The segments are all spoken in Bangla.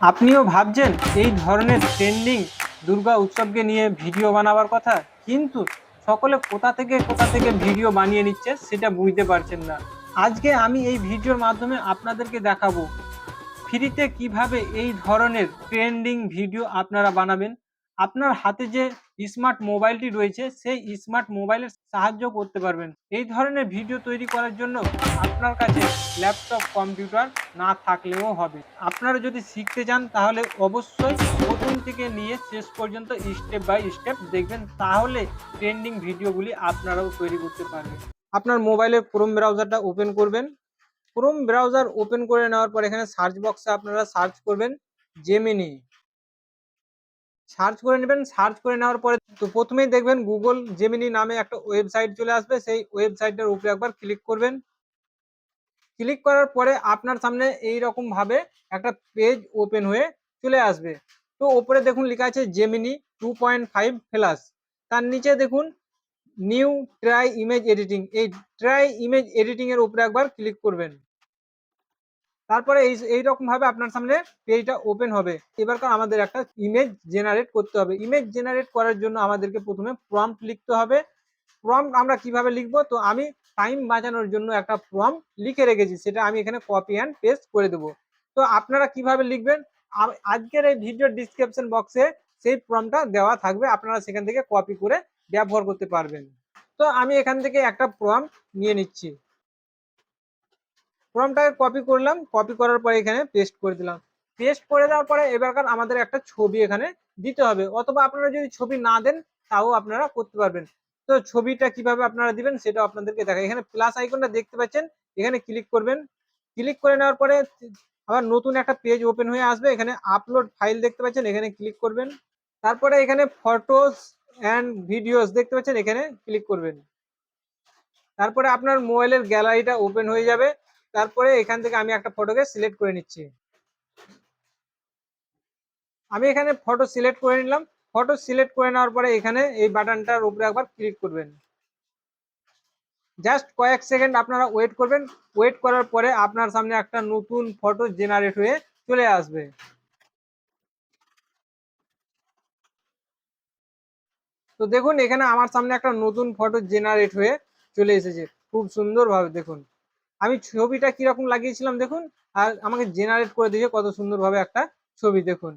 আপনিও ভাবছেন এই ধরনের ট্রেন্ডিং দুর্গা উৎসবকে নিয়ে ভিডিও বানাবার কথা? কিন্তু সকলে কোথা থেকে কোথা থেকে ভিডিও বানিয়ে নিচ্ছে সেটা বুঝতে পারছেন না। আজকে আমি এই ভিডিওর মাধ্যমে আপনাদেরকে দেখাবো ফ্রিতে কীভাবে এই ধরনের ট্রেন্ডিং ভিডিও আপনারা বানাবেন। আপনার হাতে যে স্মার্ট মোবাইলটি রয়েছে, সেই স্মার্ট মোবাইলের সাহায্য করতে পারবেন। এই ধরনের ভিডিও তৈরি করার জন্য আপনার কাছে ল্যাপটপ কম্পিউটার না থাকলেও হবে। আপনারা যদি শিখতে চান, তাহলে অবশ্যই প্রথম থেকে নিয়ে শেষ পর্যন্ত স্টেপ বাই স্টেপ দেখবেন। তাহলে ট্রেন্ডিং ভিডিওগুলি আপনারাও তৈরি করতে পারবেন। আপনার মোবাইলের ক্রোম ব্রাউজারটা ওপেন করবেন। ক্রোম ব্রাউজার ওপেন করে নেওয়ার পর এখানে সার্চ বক্সে আপনারা সার্চ করবেন জেমিনি সার্চ করে নেবেন সার্চ করে নেওয়ার পরে তো প্রথমেই দেখবেন গুগল জেমিনি নামে একটা ওয়েবসাইট চলে আসবে। সেই ওয়েবসাইটের উপরে একবার ক্লিক করবেন। ক্লিক করার পরে আপনার সামনে এই রকম ভাবে একটা পেজ ওপেন হয়ে চলে আসবে। তো ওপরে দেখুন লেখা আছে Gemini two point five plus তার নিচে দেখুন নিউ ট্রাই ইমেজ এডিটিং এই ট্রাই ইমেজ এডিটিং এর উপরে একবার ক্লিক করবেন। তারপরে এই এইরকম ভাবে আপনার সামনে পেজটা ওপেন হবে। এবারকার আমাদের একটা ইমেজ জেনারেট করতে হবে। ইমেজ জেনারেট করার জন্য আমাদেরকে প্রথমে প্রম্পট লিখতে হবে। প্রম্পট আমরা কীভাবে লিখব? তো আমি টাইম বাঁচানোর জন্য একটা প্রম্পট লিখে রেখেছি। সেটা আমি এখানে কপি অ্যান্ড পেস্ট করে দেবো। তো আপনারা কীভাবে লিখবেন? আজকের এই ভিডিও ডিসক্রিপশন বক্সে সেই প্রম্পটটা দেওয়া থাকবে। আপনারা সেখান থেকে কপি করে ব্যবহার করতে পারবেন। তো আমি এখান থেকে একটা প্রম্পট নিয়ে নিচ্ছি। ফর্মটাকে কপি করলাম কপি করার পরে এখানে পেস্ট করে দিলাম। পেস্ট করে দেওয়ার পরে এবারকার আমাদের একটা ছবি এখানে দিতে হবে। অথবা আপনারা যদি ছবি না দেন, তাও আপনারা করতে পারবেন। তো ছবিটা কীভাবে আপনারা দিবেন সেটা আপনাদেরকে দেখা এখানে প্লাস আইকনটা দেখতে পাচ্ছেন, এখানে ক্লিক করবেন। ক্লিক করে নেওয়ার পরে আবার নতুন একটা পেজ ওপেন হয়ে আসবে। এখানে আপলোড ফাইল দেখতে পাচ্ছেন, এখানে ক্লিক করবেন। তারপরে এখানে ফটোস অ্যান্ড ভিডিওস দেখতে পাচ্ছেন, এখানে ক্লিক করবেন। তারপরে আপনার মোবাইলের গ্যালারিটা ওপেন হয়ে যাবে। তারপরে এখান থেকে আমি একটা ফটোকে সিলেক্ট করে নিচ্ছি। আমি এখানে ফটো সিলেক্ট করে নিলাম। ফটো সিলেক্ট করে নেওয়ার পরে এখানে এই বাটনটার উপরে একবার ক্লিক করবেন। জাস্ট কয়েক সেকেন্ড আপনারা ওয়েট করবেন। ওয়েট করার পরে আপনার সামনে একটা নতুন ফটো জেনারেট হয়ে চলে আসবে। তো দেখুন, এখানে আমার সামনে একটা নতুন ফটো জেনারেট হয়ে চলে এসেছে। খুব সুন্দরভাবে দেখুন। আমি ছবিটা কীরকম লাগিয়েছিলাম দেখুন, আর আমাকে জেনারেট করে দিয়েছে কত সুন্দরভাবে একটা ছবি দেখুন।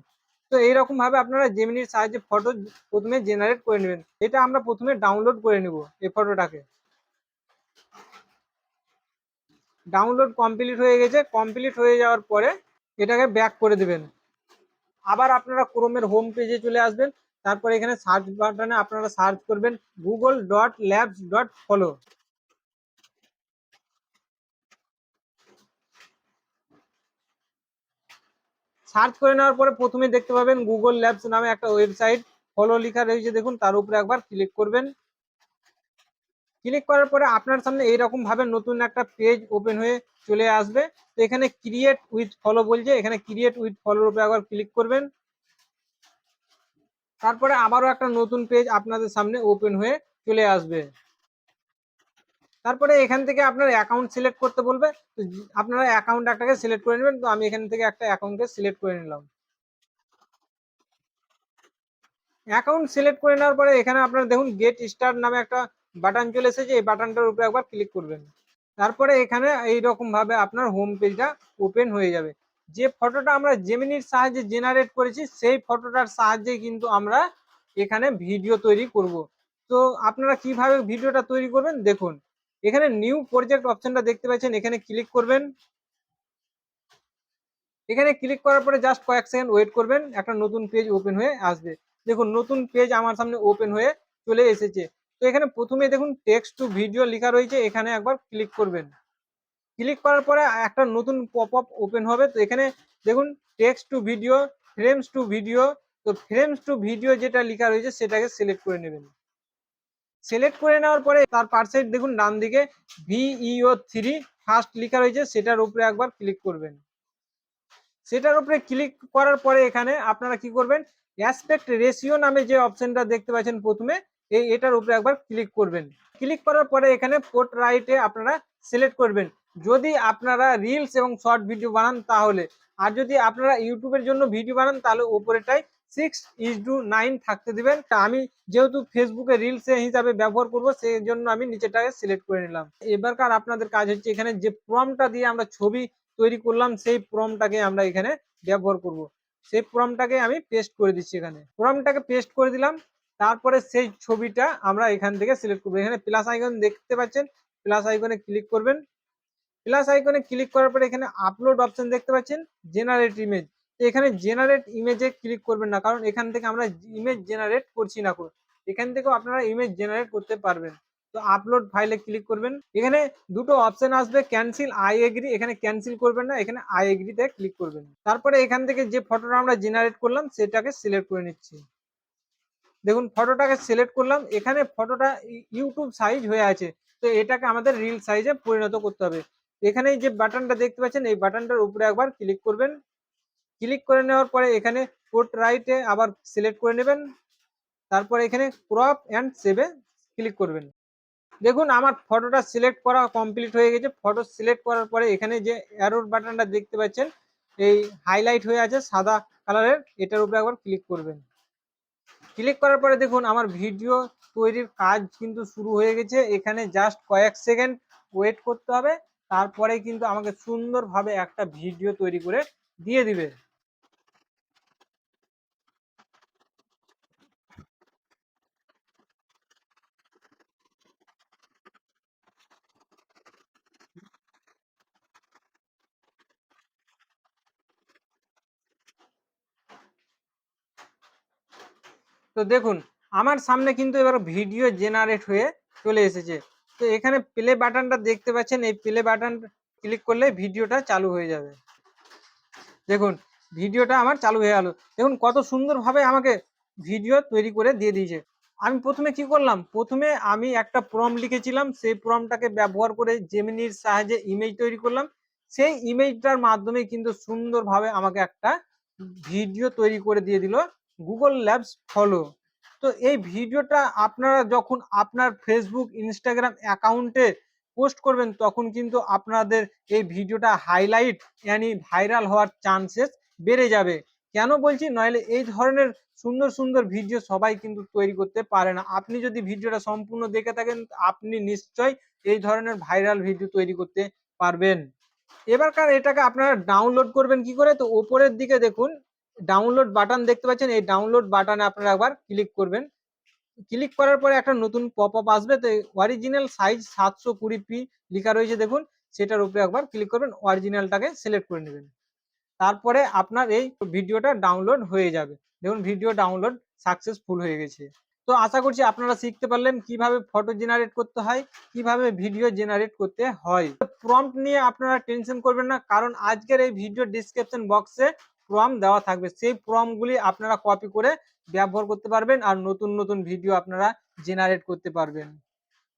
তো এইরকমভাবে আপনারা জেমিনির সাহায্যে ফটো প্রথমে জেনারেট করে নেবেন। এটা আমরা প্রথমে ডাউনলোড করে নেব এই ফটোটাকে ডাউনলোড কমপ্লিট হয়ে গেছে। কমপ্লিট হয়ে যাওয়ার পরে এটাকে ব্যাক করে দেবেন। আবার আপনারা ক্রোমের হোম পেজে চলে আসবেন। তারপরে এখানে সার্চ বাটনে আপনারা সার্চ করবেন Google dot labs dot flow search করে নেওয়ার পরে প্রথমে দেখতে পাবেন গুগল ল্যাবস নামে একটা ওয়েবসাইট ফলো লেখা রয়েছে। দেখুন, তার উপরে একবার ক্লিক করবেন। ক্লিক করার পরে আপনার সামনে এইরকম ভাবে নতুন একটা পেজ ওপেন হয়ে চলে আসবে। তো এখানে ক্রিয়েট উইথ ফলো বলছে। এখানে ক্রিয়েট উইথ ফলোর উপরে একবার ক্লিক করবেন। তারপরে আবারও একটা নতুন পেজ আপনাদের সামনে ওপেন হয়ে চলে আসবে। তারপরে এখান থেকে আপনার অ্যাকাউন্ট সিলেক্ট করতে বলবে। আপনারা অ্যাকাউন্ট একটাকে সিলেক্ট করে নেবেন। তো আমি এখান থেকে একটা অ্যাকাউন্টকে সিলেক্ট করে নিলাম। অ্যাকাউন্ট সিলেক্ট করে নেওয়ার পরে এখানে আপনারা দেখুন গেট স্টার্ট নামে একটা বাটন চলে এসেছে। এই বাটনটার উপরে একবার ক্লিক করবেন। তারপরে এখানে এইরকম ভাবে আপনার হোম পেজটা ওপেন হয়ে যাবে। যে ফটোটা আমরা জেমিনির সাহায্যে জেনারেট করেছি, সেই ফটোটার সাহায্যে কিন্তু আমরা এখানে ভিডিও তৈরি করব। তো আপনারা কীভাবে ভিডিওটা তৈরি করবেন? দেখুন এখানে নিউ প্রজেক্ট অপশনটা দেখতে পাচ্ছেন, এখানে ক্লিক করবেন। এখানে ক্লিক করার পরে জাস্ট কয়েক সেকেন্ড ওয়েট করবেন, একটা নতুন পেজ ওপেন হয়ে আসবে। দেখুন, নতুন পেজ আমার সামনে ওপেন হয়ে চলে এসেছে। তো এখানে প্রথমে দেখুন টেক্সট টু ভিডিও লেখা রয়েছে, এখানে একবার ক্লিক করবেন। ক্লিক করার পরে একটা নতুন পপ আপ ওপেন হবে, তো এখানে দেখুন text to video frames to video তো ফ্রেমস টু ভিডিও যেটা লেখা রয়েছে, সেটাকে সিলেক্ট করে নেবেন। সিলেক্ট করে নেওয়ার পরে তার পার সাইড দেখুন ডান দিকে ভিইও থ্রি ফার্স্ট লেখা রয়েছে, সেটার উপরে একবার ক্লিক করবেন। সেটার উপরে ক্লিক করার পরে এখানে আপনারা কি করবেন? অ্যাসপেক্ট রেশিও নামে যে অপশনটা দেখতে পাচ্ছেন প্রথমে, এই এটার উপরে একবার ক্লিক করবেন। ক্লিক করার পরে এখানে পোর্ট রাইটে আপনারা সিলেক্ট করবেন। যদি আপনারা রিলস এবং শর্ট ভিডিও বানান তাহলে, আর যদি আপনারা ইউটিউবের জন্য ভিডিও বানান তাহলে ওপরেটাই সিক্স ইজ টু নাইন থাকতে দিবেন। তা আমি যেহেতু ফেসবুকে রিলস হিসাবে ব্যবহার করব সেই জন্য আমি নিচেটাকে সিলেক্ট করে নিলাম। এবারকার আপনাদের কাজ হচ্ছে এখানে যে প্রমটা দিয়ে আমরা ছবি তৈরি করলাম, সেই প্রমটাকে আমরা এখানে ব্যবহার করব। সেই প্রমটাকে আমি পেস্ট করে দিচ্ছি এখানে। প্রমটাকে পেস্ট করে দিলাম, তারপরে সেই ছবিটা আমরা এখান থেকে সিলেক্ট করব। এখানে প্লাস আইকন দেখতে পাচ্ছেন প্লাস আইকনে ক্লিক করবেন। প্লাস আইকনে ক্লিক করার পরে এখানে আপলোড অপশন দেখতে পাচ্ছেন জেনারেট ইমেজ এখানে জেনারেট ইমেজে ক্লিক করবেন না, কারণ এখান থেকে আমরা ইমেজ জেনারেট করছি না কোনো। এখান থেকেও আপনারা ইমেজ জেনারেট করতে পারবেন। তো আপলোড ফাইলে ক্লিক করবেন। এখানে দুটো অপশন আসবে ক্যান্সেল আই এগ্রি এখানে ক্যান্সেল করবেন না, এখানে আই এগ্রিতে ক্লিক করবেন। তারপরে এখান থেকে যে ফটোটা আমরা জেনারেট করলাম, সেটাকে সিলেক্ট করে নিচ্ছি। দেখুন ফটোটাকে সিলেক্ট করলাম। এখানে ফটোটা ইউটিউব সাইজ হয়ে আছে। তো এটাকে আমাদের রিল সাইজে পরিণত করতে হবে। এখানে যে বাটনটা দেখতে পাচ্ছেন, এই বাটনটার উপরে একবার ক্লিক করবেন। ক্লিক করে নেওয়ার পরে এখানে পোর্ট রাইটে আবার সিলেক্ট করে নেবেন। তারপরে এখানে ক্রপ অ্যান্ড সেভে ক্লিক করবেন। দেখুন, আমার ফটোটা সিলেক্ট করা কমপ্লিট হয়ে গেছে। ফটো সিলেক্ট করার পরে এখানে যে অ্যারোর বাটনটা দেখতে পাচ্ছেন, এই হাইলাইট হয়ে আছে সাদা কালারের এটার উপরে একবার ক্লিক করবেন। ক্লিক করার পরে দেখুন, আমার ভিডিও তৈরির কাজ কিন্তু শুরু হয়ে গেছে। এখানে জাস্ট কয়েক সেকেন্ড ওয়েট করতে হবে। তারপরে কিন্তু আমাকে সুন্দরভাবে একটা ভিডিও তৈরি করে দিয়ে দিবে। তো দেখুন, আমার সামনে কিন্তু এবার ভিডিও জেনারেট হয়ে চলে এসেছে। তো এখানে প্লে বাটনটা দেখতে পাচ্ছেন, এই প্লে বাটন ক্লিক করলে ভিডিওটা চালু হয়ে যাবে। দেখুন ভিডিওটা আমার চালু হয়ে গেল। দেখুন, কত সুন্দরভাবে আমাকে ভিডিও তৈরি করে দিয়ে দিয়েছে। আমি প্রথমে কি করলাম? প্রথমে আমি একটা প্রম লিখেছিলাম, সেই প্রমটাকে ব্যবহার করে জেমিনির সাহায্যে ইমেজ তৈরি করলাম। সেই ইমেজটার মাধ্যমে কিন্তু সুন্দরভাবে আমাকে একটা ভিডিও তৈরি করে দিয়ে দিল। গুগল ল্যাবস ফলো তো এই ভিডিওটা আপনারা যখন আপনার ফেসবুক ইনস্টাগ্রাম অ্যাকাউন্টে পোস্ট করবেন, তখন কিন্তু আপনাদের এই ভিডিওটা হাইলাইট ইয়ানি ভাইরাল হওয়ার চান্সেস বেড়ে যাবে। কেন বলছি? নইলে এই ধরনের সুন্দর সুন্দর ভিডিও সবাই কিন্তু তৈরি করতে পারে না। আপনি যদি ভিডিওটা সম্পূর্ণ দেখে থাকেন, আপনি নিশ্চয়ই এই ধরনের ভাইরাল ভিডিও তৈরি করতে পারবেন। এবারকার এটাকে আপনারা ডাউনলোড করবেন কি করে? তো ওপরের দিকে দেখুন ডাউনলোড বাটন দেখতে পাচ্ছেন, এই ডাউনলোড বাটনে আপনারা একবার ক্লিক করবেন। ক্লিক করার পরে একটা নতুন পপ আপ আসবে, তো অরিজিনাল সাইজ সাতশো কুড়ি পি লেখা রয়েছে দেখুন, সেটার উপরে একবার ক্লিক করবেন অরিজিনালটাকে সিলেক্ট করে নেবেন। তারপরে আপনার এই ভিডিওটা ডাউনলোড হয়ে যাবে। দেখুন ভিডিও ডাউনলোড সাকসেসফুল হয়ে গেছে। তো আশা করছি আপনারা শিখতে পারলেন কীভাবে ফটো জেনারেট করতে হয়, কীভাবে ভিডিও জেনারেট করতে হয়। প্রম্পট নিয়ে আপনারা টেনশন করবেন না, কারণ আজকের এই ভিডিও ডিসক্রিপশন বক্সে প্রম দেওয়া থাকবে। সেই প্রমগুলি আপনারা কপি করে ব্যবহার করতে পারবেন আর নতুন নতুন ভিডিও আপনারা জেনারেট করতে পারবেন।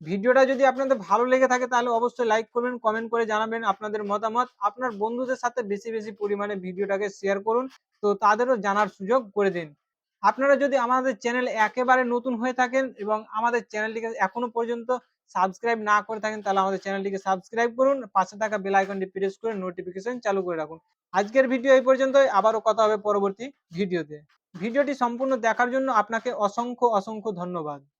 ভিডিওটা যদি আপনাদের ভালো লেগে থাকে তাহলে অবশ্যই লাইক করবেন কমেন্ট করে জানাবেন আপনাদের মতামত, আপনার বন্ধুদের সাথে বেশি বেশি পরিমাণে ভিডিওটাকে শেয়ার করুন, তো তাদেরও জানার সুযোগ করে দিন। আপনারা যদি আমাদের চ্যানেল একেবারে নতুন হয়ে থাকেন এবং আমাদের চ্যানেলটিকে এখনও পর্যন্ত সাবস্ক্রাইব না করে থাকেন, তাহলে আমাদের চ্যানেলটিকে সাবস্ক্রাইব করুন, পাশে থাকা বেল আইকনটি প্রেস করে নোটিফিকেশন চালু করে রাখুন। আজকের ভিডিও এই পর্যন্তই, আবারও কথা হবে পরবর্তী ভিডিওতে ভিডিওটি সম্পূর্ণ দেখার জন্য আপনাকে অসংখ্য অসংখ্য ধন্যবাদ।